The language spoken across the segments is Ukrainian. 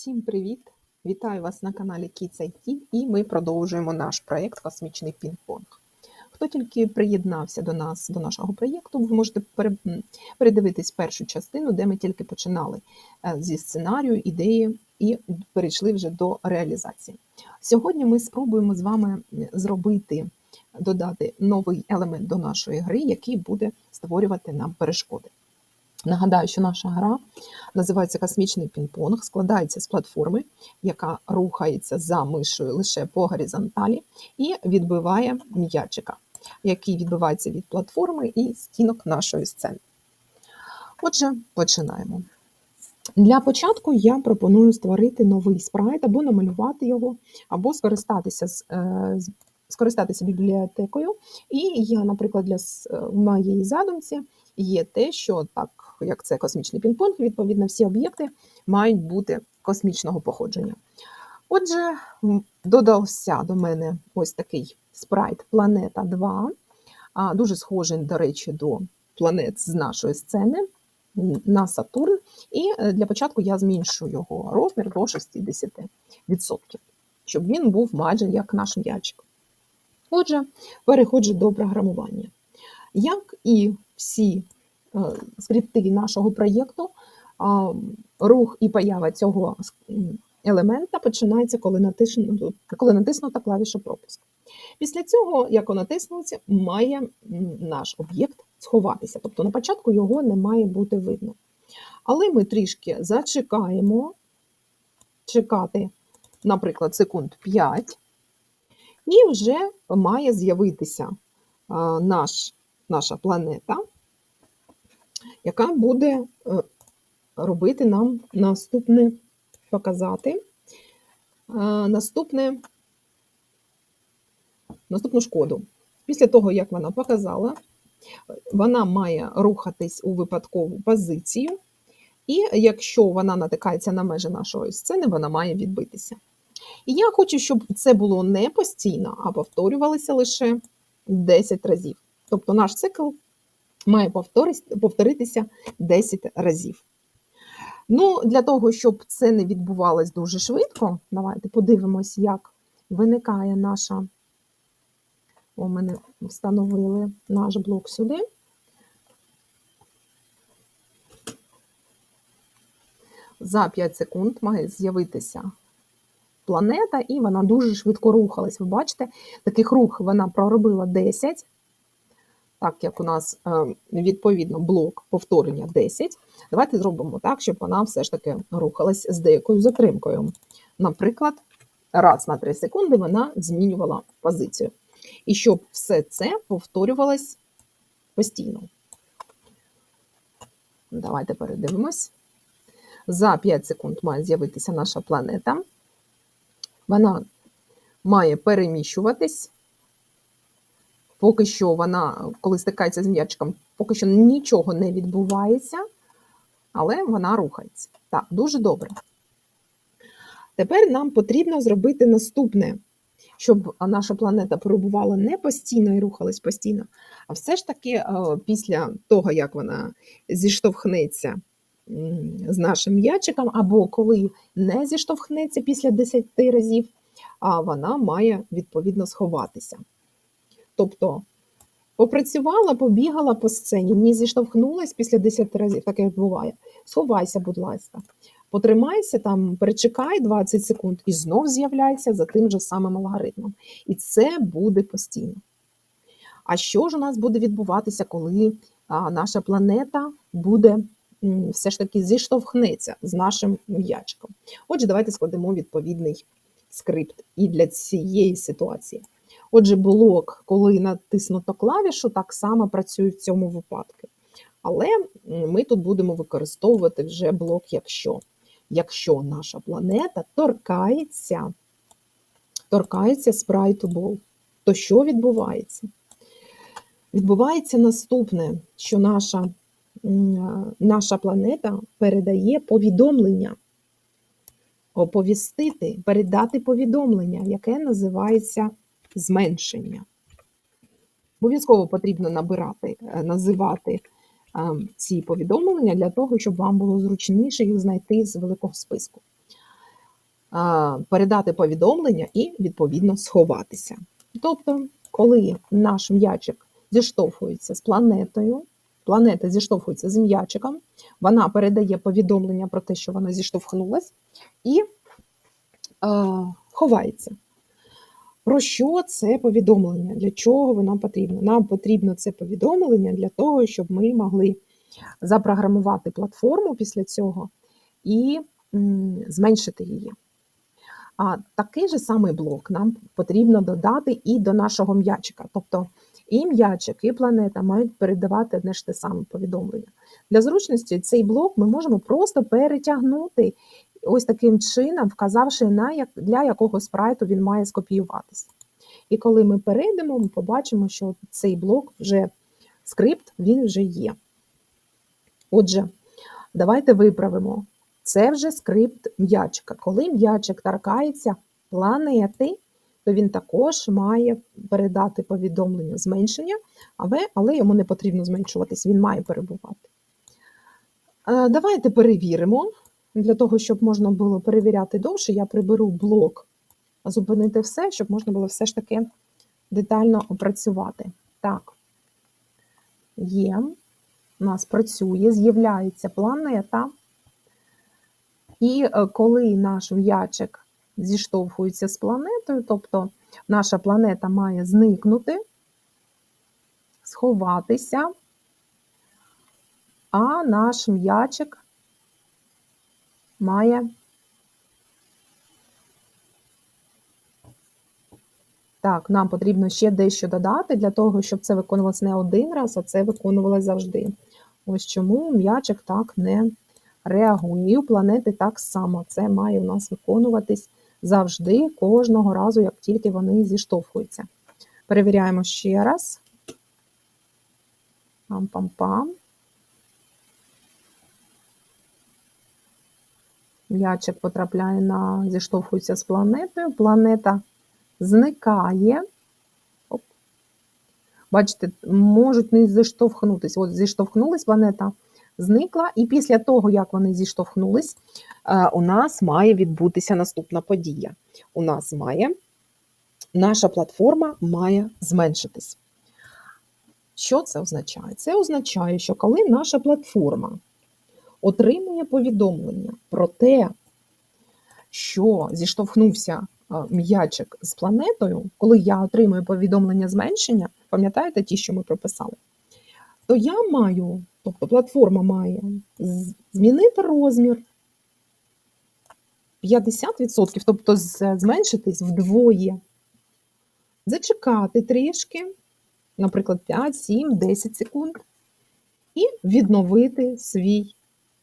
Всім привіт! Вітаю вас на каналі Kids IT і ми продовжуємо наш проєкт Космічний Пінг-понг. Хто тільки приєднався до нас, до нашого проєкту, ви можете пере- передивитись першу частину, де ми тільки починали е, зі сценарію, ідеї і перейшли вже до реалізації. Сьогодні ми спробуємо з вами зробити, додати новий елемент до нашої гри, який буде створювати нам перешкоди. Нагадаю, що наша гра називається Космічний пінг-понг, складається з платформи, яка рухається за мишою лише по горизонталі, і відбиває м'ячика, який відбивається від платформи і стінок нашої сцени. Отже, починаємо. Для початку я пропоную створити новий спрайт або намалювати його, або скористатися з. Скористатися бібліотекою, і я, наприклад, для е, моїй задумці є те, що так як це космічний пінг-понг, відповідно, всі об'єкти мають бути космічного походження. Отже, додався до мене ось такий спрайт Планета 2, дуже схожий, до речі, до планет з нашої сцени на Сатурн. І е, для початку я зменшу його розмір до 60%, щоб він був майже як наш м'ячик. Отже, переходжу до програмування. Як і всі е, скрипти нашого проєкту, рух і поява цього елемента починається, коли натиснуто, коли натиснута клавіша пропуск. Після цього, як натиснуться, має наш об'єкт сховатися. Тобто на початку його не має бути видно. Але ми трішки зачекаємо, чекати, наприклад, секунд 5, і вже має з'явитися наш, наша планета, яка буде е, робити нам наступне показати. Наступне, наступну шкоду. Після того, як вона показала, вона має рухатись у випадкову позицію, і якщо вона натикається на межі нашої сцени, вона має відбитися. І я хочу, щоб це було не постійно, а повторювалося лише 10 разів. Тобто наш цикл має повторитися 10 разів. Ну, для того, щоб це не відбувалось дуже швидко, давайте подивимось, як виникає наша. О, мене встановили наш блок сюди. За 5 секунд має з'явитися планета, і вона дуже швидко рухалась. Ви бачите, таких рух вона проробила 10, так як у нас е, відповідно блок повторення 10. Давайте зробимо так, щоб вона все ж таки рухалась з деякою затримкою. Наприклад, раз на 3 секунди вона змінювала позицію. І щоб все це повторювалось постійно. Давайте передивимось. За 5 секунд має з'явитися наша планета. Вона має переміщуватись. Поки що вона, коли стикається з м'ячиком, поки що нічого не відбувається, але вона рухається. Так, дуже добре. Тепер нам потрібно зробити наступне, щоб наша планета перебувала не постійно і рухалась постійно, а все ж таки е, після того, як вона зіштовхнеться з нашим м'ячиком, або коли не зіштовхнеться після 10 разів, а вона має відповідно сховатися. Тобто попрацювала, побігала по сцені, не зіштовхнулась після 10 разів, таке буває. Сховайся, будь ласка. Потримайся там, перечекай 20 секунд і знов з'являйся за тим же самим алгоритмом. І це буде постійно. А що ж у нас буде відбуватися, коли наша планета буде все ж таки зіштовхнеться з нашим м'ячиком? Отже, давайте складемо відповідний скрипт і для цієї ситуації. Отже, блок, коли натиснуто клавішу, так само працює в цьому випадку. Але ми тут будемо використовувати вже блок якщо. Якщо наша планета торкається, торкається спрайту Ball, то що відбувається? Відбувається наступне, що наша, наша планета передає повідомлення, оповістити, передати повідомлення, яке називається зменшення. Обов'язково потрібно набирати, е, називати е, ці повідомлення для того, щоб вам було зручніше їх знайти з великого списку. передати повідомлення і відповідно сховатися. Тобто, коли наш м'ячик зіштовхується з планетою, планета зіштовхується з м'ячиком, вона передає повідомлення про те, що вона зіштовхнулась, і а, ховається. Про що це повідомлення? Для чого воно потрібно? Нам потрібно це повідомлення для того, щоб ми могли запрограмувати платформу після цього і м, зменшити її. А такий же самий блок нам потрібно додати і до нашого м'ячика. Тобто і м'ячик, і планета мають передавати одне ж те саме повідомлення. Для зручності цей блок ми можемо просто перетягнути ось таким чином, вказавши на як, для якого спрайту він має скопіюватися. І коли ми перейдемо, ми побачимо, що цей блок вже скрипт він вже є. Отже, давайте виправимо. Це вже скрипт м'ячика. Коли м'ячик торкається планети, то він також має передати повідомлення зменшення, але, йому не потрібно зменшуватись, він має перебувати. Е, Давайте перевіримо. Для того, щоб можна було перевіряти довше, я приберу блок, зупинити все, щоб можна було все ж таки детально опрацювати. Так, є, у нас працює, з'являється планета. І е, коли наш м'ячик зіштовхується з планетою, тобто наша планета має зникнути, сховатися, а наш м'ячик має Так, нам потрібно ще дещо додати для того, щоб це виконувалося не один раз, а це виконувалося завжди. Ось чому м'ячик так не реагує. І у планети так само. Це має у нас виконуватись завжди, кожного разу, як тільки вони зіштовхуються. Перевіряємо ще раз. Пам-пам-пам. М'ячик потрапляє на зіштовхується з планетою. Планета зникає. Оп. Бачите, можуть не зіштовхнутися. От зіштовхнулась планета, зникла, і після того, як вони зіштовхнулись, е, у нас має відбутися наступна подія. У нас має наша платформа має зменшитись. Що це означає? Це означає, що коли наша платформа отримує повідомлення про те, що зіштовхнувся е, м'ячик з планетою, коли я отримую повідомлення зменшення, пам'ятаєте ті, що ми прописали, то я маю, тобто платформа має змінити розмір 50%, тобто зменшитись вдвоє, зачекати трішки, наприклад, 5, 7, 10 секунд, і відновити свій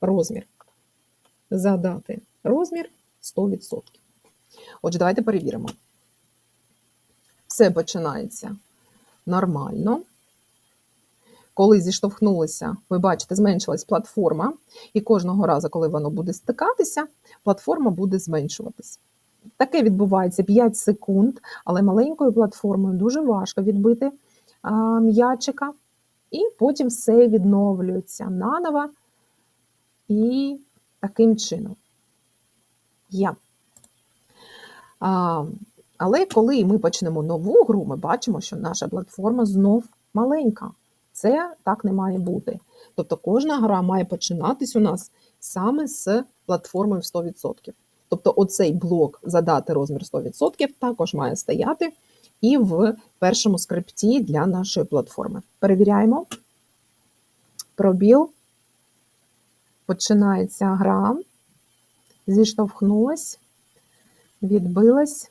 розмір. Задати розмір 100%. Отже, давайте перевіримо. Все починається нормально. Коли зіштовхнулися, ви бачите, зменшилась платформа, і кожного разу, коли воно буде стикатися, платформа буде зменшуватись. Таке відбувається 5 секунд, але маленькою платформою дуже важко відбити м'ячика, і потім все відновлюється наново і таким чином. Є. А, але коли ми почнемо нову гру, ми бачимо, що наша платформа знов маленька. Це так не має бути. Тобто кожна гра має починатись у нас саме з платформою в 100%. Тобто оцей блок задати розмір 100% також має стояти і в першому скрипті для нашої платформи. Перевіряємо. Пробіл. Починається гра. Зіштовхнулась, відбилась,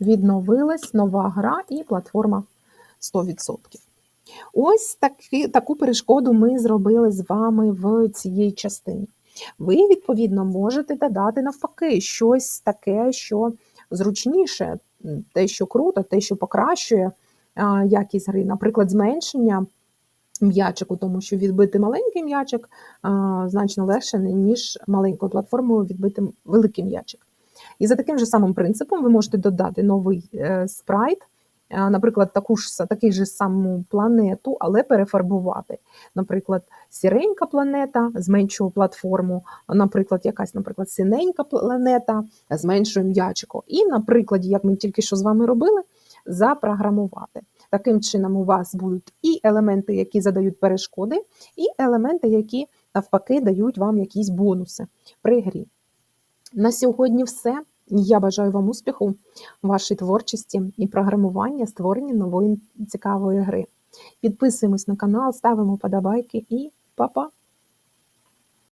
відновилась, нова гра і платформа 100%. Ось таки, таку перешкоду ми зробили з вами в цій частині. Ви, відповідно, можете додати навпаки щось таке, що зручніше, те, що круто, те, що покращує якість гри, наприклад, зменшення м'ячику, тому що відбити маленький м'ячик значно легше, ніж маленькою платформою відбити великий м'ячик. І за таким же самим принципом ви можете додати новий е, спрайт наприклад, таку ж такий же саму планету, але перефарбувати. Наприклад, сіренька планета, зменшую платформу, наприклад, якась, наприклад, синенька планета, зменшуємо ячко. І на прикладі, як ми тільки що з вами робили, запрограмувати. Таким чином, у вас будуть і елементи, які задають перешкоди, і елементи, які навпаки дають вам якісь бонуси при грі. На сьогодні все. Я бажаю вам успіху вашій творчості і програмування, створення нової цікавої гри. Підписуємось на канал, ставимо подобайки і па-па!